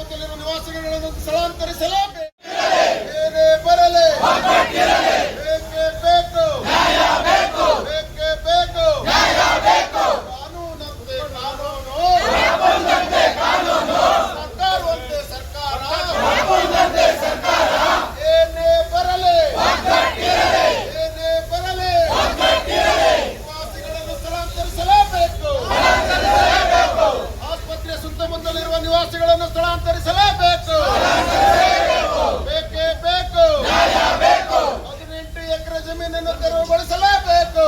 ಸುತ್ತಮುತ್ತಲಿರುವ ನಿವಾಸಿಗಳನ್ನು ಸ್ಥಳಾಂತರಿಸಲಾಗಿದೆ ಸ್ಥಳಾಂತರಿಸಲೇಬೇಕು. ಬೇಕೇ ಬೇಕು. ಹದಿನೆಂಟು ಎಕರೆ ಜಮೀನನ್ನು ತೆರವುಗೊಳಿಸಲೇಬೇಕು.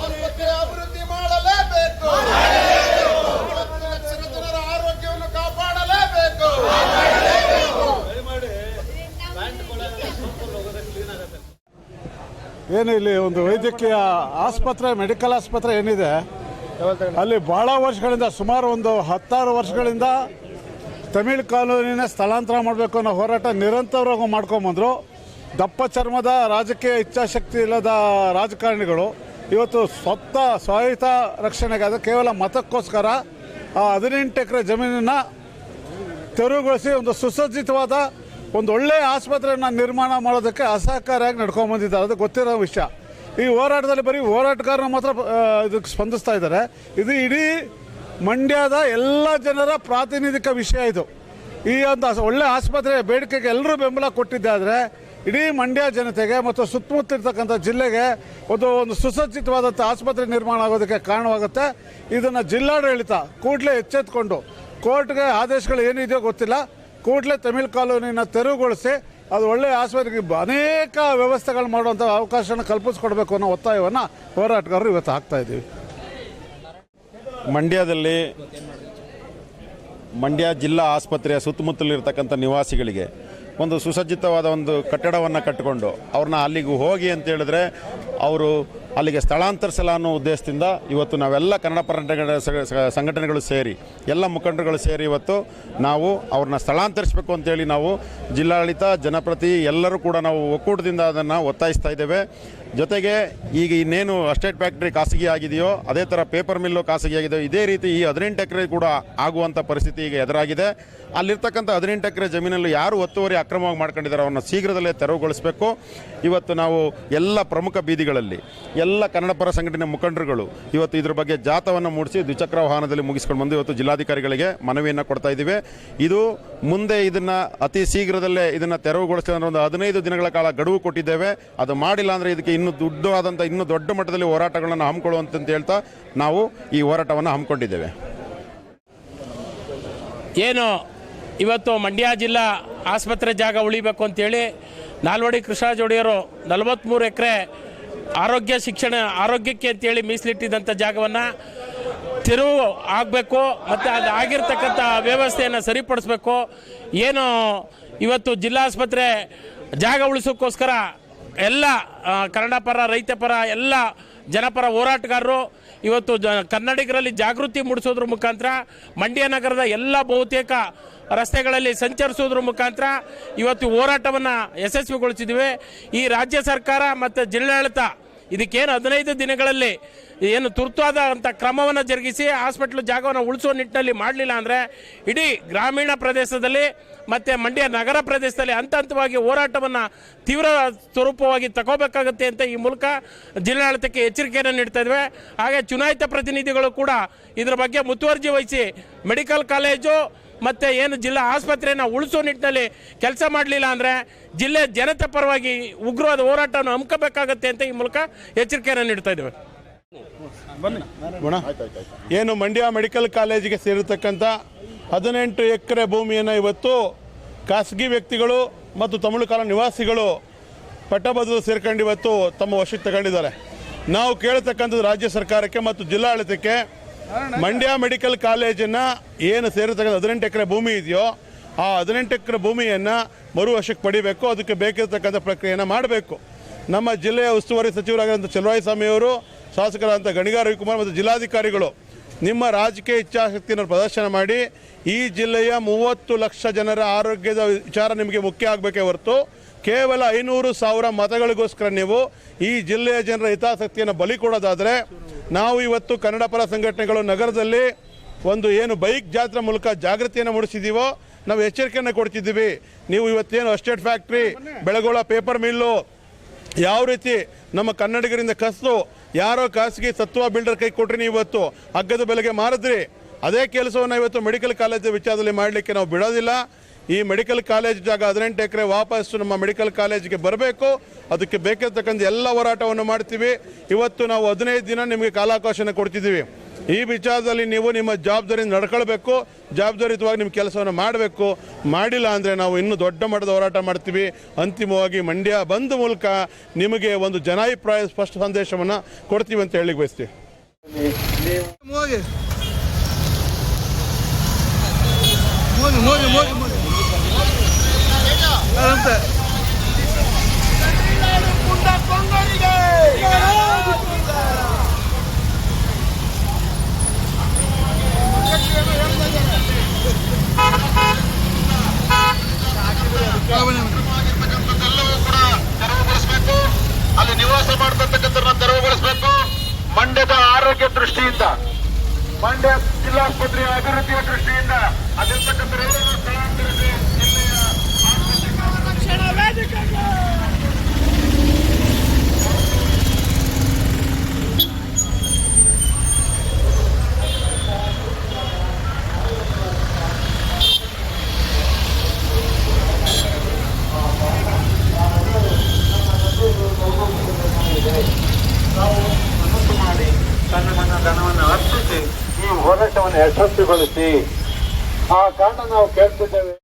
ಆಸ್ಪತ್ರೆ ಅಭಿವೃದ್ಧಿ ಮಾಡಲೇಬೇಕು. ಆರೋಗ್ಯವನ್ನು ಕಾಪಾಡಲೇಬೇಕು. ಏನು ಇಲ್ಲಿ ಒಂದು ವೈದ್ಯಕೀಯ ಆಸ್ಪತ್ರೆ, ಮೆಡಿಕಲ್ ಆಸ್ಪತ್ರೆ ಏನಿದೆ? ಅಲ್ಲಿ ಬಹಳ ವರ್ಷಗಳಿಂದ, ಸುಮಾರು ಒಂದು ಹತ್ತಾರು ವರ್ಷಗಳಿಂದ ತಮಿಳು ಕಾನೂನಿನ ಸ್ಥಳಾಂತರ ಮಾಡಬೇಕು ಅನ್ನೋ ಹೋರಾಟ ನಿರಂತರವಾಗಿ ಮಾಡ್ಕೊಂಬಂದರು ದಪ್ಪ ಚರ್ಮದ ರಾಜಕೀಯ ಇಚ್ಛಾಶಕ್ತಿ ಇಲ್ಲದ ರಾಜಕಾರಣಿಗಳು ಇವತ್ತು ಸ್ವತ್ತ ಸ್ವಾಯುತ ರಕ್ಷಣೆಗೆ, ಅದು ಕೇವಲ ಮತಕ್ಕೋಸ್ಕರ ಆ ಹದಿನೆಂಟು ಎಕರೆ ಜಮೀನನ್ನು ತೆರವುಗೊಳಿಸಿ ಒಂದು ಸುಸಜ್ಜಿತವಾದ ಒಂದು ಒಳ್ಳೆಯ ಆಸ್ಪತ್ರೆಯನ್ನು ನಿರ್ಮಾಣ ಮಾಡೋದಕ್ಕೆ ಅಸಹಕಾರಿಯಾಗಿ ನಡ್ಕೊಂಬಂದಿದ್ದಾರೆ ಅದು ಗೊತ್ತಿರೋ ವಿಷಯ. ಈ ಹೋರಾಟದಲ್ಲಿ ಬರೀ ಹೋರಾಟಗಾರರು ಮಾತ್ರ ಇದಕ್ಕೆ ಸ್ಪಂದಿಸ್ತಾ ಇದ್ದಾರೆ. ಇದು ಇಡೀ ಮಂಡ್ಯದ ಎಲ್ಲ ಜನರ ಪ್ರಾತಿನಿಧಿಕ ವಿಷಯ ಇದು. ಈ ಒಂದು ಒಳ್ಳೆ ಆಸ್ಪತ್ರೆ, ಬೇಡಿಕೆಗೆ ಎಲ್ಲರೂ ಬೆಂಬಲ ಕೊಟ್ಟಿದ್ದಾದರೆ ಇಡೀ ಮಂಡ್ಯ ಜನತೆಗೆ ಮತ್ತು ಸುತ್ತಮುತ್ತ ಇರ್ತಕ್ಕಂಥ ಜಿಲ್ಲೆಗೆ ಒಂದು ಒಂದು ಸುಸಜ್ಜಿತವಾದಂಥ ಆಸ್ಪತ್ರೆ ನಿರ್ಮಾಣ ಆಗೋದಕ್ಕೆ ಕಾರಣವಾಗುತ್ತೆ. ಇದನ್ನು ಜಿಲ್ಲಾಡಳಿತ ಕೂಡಲೇ ಎಚ್ಚೆತ್ಕೊಂಡು ಕೋರ್ಟ್ಗೆ ಆದೇಶಗಳು ಏನಿದೆಯೋ ಗೊತ್ತಿಲ್ಲ. ಕೂಡಲೇ ತಮಿಳು ಕಾಲೋನಿನ ತೆರವುಗೊಳಿಸಿ ಅದು ಒಳ್ಳೆಯ ಆಸ್ಪತ್ರೆಗೆ ಅನೇಕ ವ್ಯವಸ್ಥೆಗಳು ಮಾಡುವಂಥ ಅವಕಾಶನ ಕಲ್ಪಿಸ್ಕೊಡ್ಬೇಕು ಅನ್ನೋ ಒತ್ತಾಯವನ್ನು ಹೋರಾಟಗಾರರು ಇವತ್ತು ಹಾಕ್ತಾ ಇದ್ದೀವಿ. ಮಂಡ್ಯದಲ್ಲಿ ಮಂಡ್ಯ ಜಿಲ್ಲಾ ಆಸ್ಪತ್ರೆಯ ಸುತ್ತಮುತ್ತಲಿರ್ತಕ್ಕಂಥ ನಿವಾಸಿಗಳಿಗೆ ಒಂದು ಸುಸಜ್ಜಿತವಾದ ಒಂದು ಕಟ್ಟಡವನ್ನು ಕಟ್ಟಿಕೊಂಡು ಅವ್ರನ್ನ ಅಲ್ಲಿಗೆ ಹೋಗಿ ಅಂತ ಹೇಳಿದ್ರೆ ಅವರು ಅಲ್ಲಿಗೆ ಸ್ಥಳಾಂತರಿಸಲ ಅನ್ನೋ ಉದ್ದೇಶದಿಂದ ಇವತ್ತು ನಾವೆಲ್ಲ ಕನ್ನಡ ಪರ ಸ- ಸ- ಸಂಘಟನೆಗಳು ಸೇರಿ, ಎಲ್ಲ ಮುಖಂಡರುಗಳು ಸೇರಿ ಇವತ್ತು ನಾವು ಅವ್ರನ್ನ ಸ್ಥಳಾಂತರಿಸಬೇಕು ಅಂತೇಳಿ ನಾವು ಜಿಲ್ಲಾಡಳಿತ, ಜನಪ್ರತಿ ಎಲ್ಲರೂ ಕೂಡ ನಾವು ಒಕ್ಕೂಟದಿಂದ ಅದನ್ನು ಒತ್ತಾಯಿಸ್ತಾ ಇದ್ದೇವೆ. ಜೊತೆಗೆ ಈಗ ಇನ್ನೇನು ಅಸ್ಟೇಟ್ ಫ್ಯಾಕ್ಟ್ರಿ ಖಾಸಗಿ ಆಗಿದೆಯೋ, ಅದೇ ಥರ ಪೇಪರ್ ಮಿಲ್ಲು ಖಾಸಗಿ ಆಗಿದೆಯೋ, ಇದೇ ರೀತಿ ಈ ಹದಿನೆಂಟು ಎಕರೆ ಕೂಡ ಆಗುವಂಥ ಪರಿಸ್ಥಿತಿ ಈಗ ಎದುರಾಗಿದೆ. ಅಲ್ಲಿರ್ತಕ್ಕಂಥ ಹದಿನೆಂಟು ಎಕರೆ ಜಮೀನಲ್ಲಿ ಯಾರು ಒತ್ತುವರಿ ಅಕ್ರಮವಾಗಿ ಮಾಡ್ಕೊಂಡಿದ್ದಾರೆ ಅವನ್ನ ಶೀಘ್ರದಲ್ಲೇ ತೆರವುಗೊಳಿಸಬೇಕು. ಇವತ್ತು ನಾವು ಎಲ್ಲ ಪ್ರಮುಖ ಬೀದಿಗಳಲ್ಲಿ, ಎಲ್ಲ ಕನ್ನಡಪರ ಸಂಘಟನೆ ಮುಖಂಡರುಗಳು ಇವತ್ತು ಇದ್ರ ಬಗ್ಗೆ ಜಾಥವನ್ನು ಮೂಡಿಸಿ ದ್ವಿಚಕ್ರ ವಾಹನದಲ್ಲಿ ಮುಗಿಸ್ಕೊಂಡು ಬಂದು ಇವತ್ತು ಜಿಲ್ಲಾಧಿಕಾರಿಗಳಿಗೆ ಮನವಿಯನ್ನು ಕೊಡ್ತಾ ಇದ್ದೀವಿ. ಇದು ಮುಂದೆ ಇದನ್ನು ಅತಿ ಶೀಘ್ರದಲ್ಲೇ ಇದನ್ನು ತೆರವುಗೊಳಿಸಿದ ಒಂದು ಹದಿನೈದು ದಿನಗಳ ಕಾಲ ಗಡುವು ಕೊಟ್ಟಿದ್ದೇವೆ. ಅದು ಮಾಡಿಲ್ಲ ಅಂದರೆ ಇದಕ್ಕೆ ಇನ್ನೂ ದುಡ್ಡಾದಂಥ ಇನ್ನೂ ದೊಡ್ಡ ಮಟ್ಟದಲ್ಲಿ ಹೋರಾಟಗಳನ್ನು ಹಮ್ಮಿಕೊಳ್ಳುವಂತಂತ ಹೇಳ್ತಾ ನಾವು ಈ ಹೋರಾಟವನ್ನು ಹಮ್ಮಿಕೊಂಡಿದ್ದೇವೆ. ಏನು, ಇವತ್ತು ಮಂಡ್ಯ ಜಿಲ್ಲಾ ಆಸ್ಪತ್ರೆ ಜಾಗ ಉಳಿಬೇಕು ಅಂತೇಳಿ ನಾಲ್ವಡಿ ಕೃಷ್ಣ ಜೋಡಿಯರು ನಲವತ್ತ್ಮೂರು ಎಕರೆ ಆರೋಗ್ಯ ಶಿಕ್ಷಣ, ಆರೋಗ್ಯಕ್ಕೆ ಅಂತೇಳಿ ಮೀಸಲಿಟ್ಟಿದ್ದಂಥ ಜಾಗವನ್ನು ತಿರುವು ಆಗಬೇಕು ಮತ್ತು ಅದು ಆಗಿರ್ತಕ್ಕಂಥ ವ್ಯವಸ್ಥೆಯನ್ನು ಸರಿಪಡಿಸ್ಬೇಕು. ಏನು, ಇವತ್ತು ಜಿಲ್ಲಾ ಆಸ್ಪತ್ರೆ ಜಾಗ ಉಳಿಸೋಕ್ಕೋಸ್ಕರ ಎಲ್ಲ ಕನ್ನಡ ಪರ, ರೈತ ಪರ, ಎಲ್ಲ ಜನಪರ ಹೋರಾಟಗಾರರು ಇವತ್ತು ಜ, ಕನ್ನಡಿಗರಲ್ಲಿ ಜಾಗೃತಿ ಮೂಡಿಸೋದ್ರ ಮುಖಾಂತರ, ಮಂಡ್ಯ ನಗರದ ಎಲ್ಲ ಬಹುತೇಕ ರಸ್ತೆಗಳಲ್ಲಿ ಸಂಚರಿಸೋದ್ರ ಮುಖಾಂತರ ಇವತ್ತು ಹೋರಾಟವನ್ನು ಯಶಸ್ವಿಗೊಳಿಸಿದ್ದೀವಿ ಈ ರಾಜ್ಯ ಸರ್ಕಾರ ಮತ್ತು ಜಿಲ್ಲಾಡಳಿತ ಇದಕ್ಕೇನು ಹದಿನೈದು ದಿನಗಳಲ್ಲಿ ಏನು ತುರ್ತಾದಂಥ ಕ್ರಮವನ್ನು ಜರುಗಿಸಿ ಹಾಸ್ಪಿಟ್ಲ್ ಜಾಗವನ್ನು ಉಳಿಸುವ ನಿಟ್ಟಿನಲ್ಲಿ ಮಾಡಲಿಲ್ಲ ಅಂದರೆ ಇಡೀ ಗ್ರಾಮೀಣ ಪ್ರದೇಶದಲ್ಲಿ ಮತ್ತು ಮಂಡ್ಯ ನಗರ ಪ್ರದೇಶದಲ್ಲಿ ಹಂತ ಹಂತವಾಗಿ ಹೋರಾಟವನ್ನು ತೀವ್ರ ಸ್ವರೂಪವಾಗಿ ತಗೋಬೇಕಾಗುತ್ತೆ ಅಂತ ಈ ಮೂಲಕ ಜಿಲ್ಲಾಡಳಿತಕ್ಕೆ ಎಚ್ಚರಿಕೆಯನ್ನು ನೀಡ್ತಾ ಇದ್ದೇವೆ ಹಾಗೆ ಚುನಾಯಿತ ಪ್ರತಿನಿಧಿಗಳು ಕೂಡ ಇದರ ಬಗ್ಗೆ ಮುತುವರ್ಜಿ ವಹಿಸಿ ಮೆಡಿಕಲ್ ಕಾಲೇಜು ಮತ್ತು ಏನು ಜಿಲ್ಲಾ ಆಸ್ಪತ್ರೆಯನ್ನು ಉಳಿಸೋ ನಿಟ್ಟಿನಲ್ಲಿ ಕೆಲಸ ಮಾಡಲಿಲ್ಲ ಅಂದರೆ ಜಿಲ್ಲೆ ಜನತೆ ಪರವಾಗಿ ಉಗ್ರವಾದ ಹೋರಾಟವನ್ನು ಹಮ್ಮಿಕೋಬೇಕಾಗತ್ತೆ ಅಂತ ಈ ಮೂಲಕ ಎಚ್ಚರಿಕೆಯನ್ನು ನೀಡ್ತಾ ಇದ್ದೇವೆ. ಏನು ಮಂಡ್ಯ ಮೆಡಿಕಲ್ ಕಾಲೇಜಿಗೆ ಸೇರಿರ್ತಕ್ಕಂಥ ಹದಿನೆಂಟು ಎಕರೆ ಭೂಮಿಯನ್ನು ಇವತ್ತು ಖಾಸಗಿ ವ್ಯಕ್ತಿಗಳು ಮತ್ತು ತಮಿಳುಕಾಲ ನಿವಾಸಿಗಳು ಪಟ್ಟಭದ್ರ ಸೇರ್ಕೊಂಡು ಇವತ್ತು ತಮ್ಮ ವಶಕ್ಕೆ ತಗೊಂಡಿದ್ದಾರೆ. ನಾವು ಕೇಳತಕ್ಕಂಥದ್ದು ರಾಜ್ಯ ಸರ್ಕಾರಕ್ಕೆ ಮತ್ತು ಜಿಲ್ಲಾಡಳಿತಕ್ಕೆ ಮಂಡ್ಯ ಮೆಡಿಕಲ್ ಕಾಲೇಜನ್ನು ಏನು ಸೇರಿರ್ತಕ್ಕಂಥ ಹದಿನೆಂಟು ಎಕರೆ ಭೂಮಿ ಇದೆಯೋ ಆ ಹದಿನೆಂಟು ಎಕರೆ ಭೂಮಿಯನ್ನು ಮರು ವಶಕ್ಕೆ ಪಡಿಬೇಕು, ಅದಕ್ಕೆ ಬೇಕಿರತಕ್ಕಂಥ ಪ್ರಕ್ರಿಯೆಯನ್ನು ಮಾಡಬೇಕು. ನಮ್ಮ ಜಿಲ್ಲೆಯ ಉಸ್ತುವಾರಿ ಸಚಿವರಾಗಿರುವಂಥ ಚಲುವಾಯಿ ಸ್ವಾಮಿಯವರು ಶಾಸಕರಾದಂಥ ಗಣಿಗಾರ ರವಿಕುಮಾರ್ ಮತ್ತು ಜಿಲ್ಲಾಧಿಕಾರಿಗಳು ನಿಮ್ಮ ರಾಜಕೀಯ ಇಚ್ಛಾಶಕ್ತಿಯನ್ನು ಪ್ರದರ್ಶನ ಮಾಡಿ ಈ ಜಿಲ್ಲೆಯ ಮೂವತ್ತು ಲಕ್ಷ ಜನರ ಆರೋಗ್ಯದ ವಿಚಾರ ನಿಮಗೆ ಮುಖ್ಯ ಆಗಬೇಕೇ ಹೊರತು ಕೇವಲ ಐನೂರು ಸಾವಿರ ಮತಗಳಿಗೋಸ್ಕರ ನೀವು ಈ ಜಿಲ್ಲೆಯ ಜನರ ಹಿತಾಸಕ್ತಿಯನ್ನು ಬಲಿ ಕೊಡೋದಾದರೆ ನಾವು ಇವತ್ತು ಕನ್ನಡ ಪರ ಸಂಘಟನೆಗಳು ನಗರದಲ್ಲಿ ಒಂದು ಏನು ಬೈಕ್ ಜಾತ್ರೆ ಮೂಲಕ ಜಾಗೃತಿಯನ್ನು ಮೂಡಿಸಿದ್ದೀವೋ, ನಾವು ಎಚ್ಚರಿಕೆಯನ್ನು ಕೊಡ್ತಿದ್ದೀವಿ. ನೀವು ಇವತ್ತೇನು estate factory, Belagola paper mill, ಯಾವ ರೀತಿ ನಮ್ಮ ಕನ್ನಡಿಗರಿಂದ ಕಸ್ತು ಯಾರೋ ಖಾಸಗಿ ಸತ್ವ ಬಿಲ್ಡರ್ ಕೈ ಕೊಟ್ರಿ ನೀವು ಇವತ್ತು ಹಗ್ಗದ ಬೆಲೆಗೆ ಮಾರಿದ್ರಿ. ಅದೇ ಕೆಲಸವನ್ನು ಇವತ್ತು ಮೆಡಿಕಲ್ ಕಾಲೇಜ್ ವಿಚಾರದಲ್ಲಿ ಮಾಡಲಿಕ್ಕೆ ನಾವು ಬಿಡೋದಿಲ್ಲ. ಈ ಮೆಡಿಕಲ್ ಕಾಲೇಜ್ ಜಾಗ ಹದಿನೆಂಟು ಎಕರೆ ವಾಪಸ್ಸು ನಮ್ಮ ಮೆಡಿಕಲ್ ಕಾಲೇಜಿಗೆ ಬರಬೇಕು. ಅದಕ್ಕೆ ಬೇಕಿರತಕ್ಕಂಥ ಎಲ್ಲ ಹೋರಾಟವನ್ನು ಮಾಡ್ತೀವಿ. ಇವತ್ತು ನಾವು ಹದಿನೈದು ದಿನ ನಿಮಗೆ ಕಾಲಾವಕಾಶನ ಕೊಡ್ತಿದ್ದೀವಿ. ಈ ವಿಚಾರದಲ್ಲಿ ನೀವು ನಿಮ್ಮ ಜವಾಬ್ದಾರಿ ನಡ್ಕೊಳ್ಬೇಕು. ಜವಾಬ್ದಾರಿಯುತವಾಗಿ ನಿಮ್ಮ ಕೆಲಸವನ್ನು ಮಾಡಬೇಕು. ಮಾಡಿಲ್ಲ ಅಂದರೆ ನಾವು ಇನ್ನೂ ದೊಡ್ಡ ಮಟ್ಟದ ಹೋರಾಟ ಮಾಡ್ತೀವಿ. ಅಂತಿಮವಾಗಿ ಮಂಡ್ಯ ಬಂದ ಮೂಲಕ ನಿಮಗೆ ಒಂದು ಜನಾಭಿಪ್ರಾಯ ಸ್ಪಷ್ಟ ಸಂದೇಶವನ್ನು ಕೊಡ್ತೀವಿ ಅಂತ ಹೇಳಿ ಬಯಸ್ತೀವಿ. ಮೋದಿ ಮೋದಿ ಅದಂತೆ ಆಗಿರ್ತಕ್ಕಂಥದ್ದೆಲ್ಲವೂ ಕೂಡ ತೆರವುಗೊಳಿಸಬೇಕು ಅಲ್ಲಿ ನಿವಾಸ ಮಾಡತಕ್ಕಂಥವ್ರನ್ನ ತೆರವುಗೊಳಿಸಬೇಕು ಮಂಡ್ಯದ ಆರೋಗ್ಯ ದೃಷ್ಟಿಯಿಂದ ಮಂಡ್ಯ ಜಿಲ್ಲಾಸ್ಪತ್ರೆಯ ಅಭಿವೃದ್ಧಿಯ ದೃಷ್ಟಿಯಿಂದ ಅಲ್ಲಿರ್ತಕ್ಕಂಥ ಜಿಲ್ಲೆಯ ಹೋರಾಟವನ್ನು ಯಶಸ್ವಿಗೊಳಿಸಿ ಆ ಕಾರಣ ನಾವು ಕೇಳ್ತಿದ್ದೇವೆ.